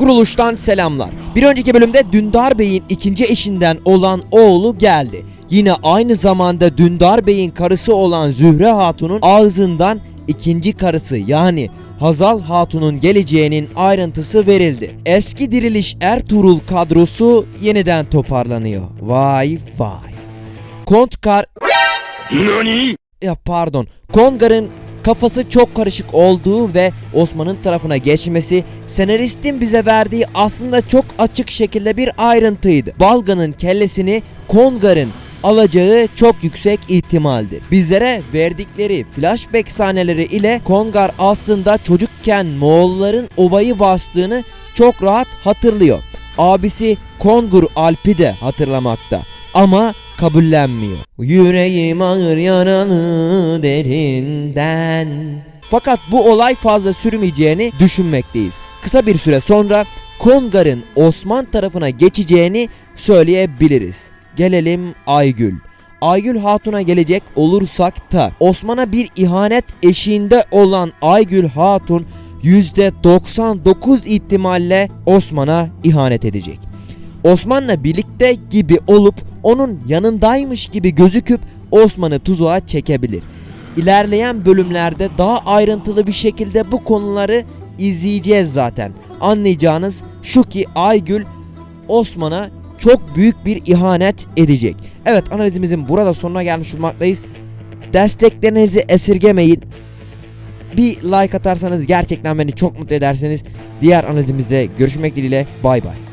Kuruluştan selamlar. Bir önceki bölümde Dündar Bey'in ikinci eşinden olan oğlu geldi. Yine aynı zamanda Dündar Bey'in karısı olan Zühre Hatun'un ağzından ikinci karısı yani Hazal Hatun'un geleceğinin ayrıntısı verildi. Eski Diriliş Ertuğrul kadrosu yeniden toparlanıyor. Vay vay. Kontkar 何 ya pardon Kongar'ın kafası çok karışık olduğu ve Osman'ın tarafına geçmesi senaristin bize verdiği aslında çok açık şekilde bir ayrıntıydı. Balga'nın kellesini Kongar'ın alacağı çok yüksek ihtimaldir. Bizlere verdikleri flashback sahneleri ile Kongar aslında çocukken Moğolların obayı bastığını çok rahat hatırlıyor. Abisi Kongur Alp'i de hatırlamakta ama kabullenmiyor. Yüreğim ağır yaralı derinden. Fakat bu olay fazla sürmeyeceğini düşünmekteyiz. Kısa bir süre sonra Kongar'ın Osman tarafına geçeceğini söyleyebiliriz. Gelelim Aygül. Aygül Hatun'a gelecek olursak da Osman'a bir ihanet eşiğinde olan Aygül Hatun %99 ihtimalle Osman'a ihanet edecek. Osman'la birlikte gibi olup onun yanındaymış gibi gözüküp Osman'ı tuzağa çekebilir. İlerleyen bölümlerde daha ayrıntılı bir şekilde bu konuları izleyeceğiz zaten. Anlayacağınız şu ki Aygül Osman'a çok büyük bir ihanet edecek. Evet analizimizin burada sonuna gelmiş bulmaktayız. Desteklerinizi esirgemeyin. Bir like atarsanız gerçekten beni çok mutlu edersiniz. Diğer analizimizde görüşmek dileğiyle bay bay.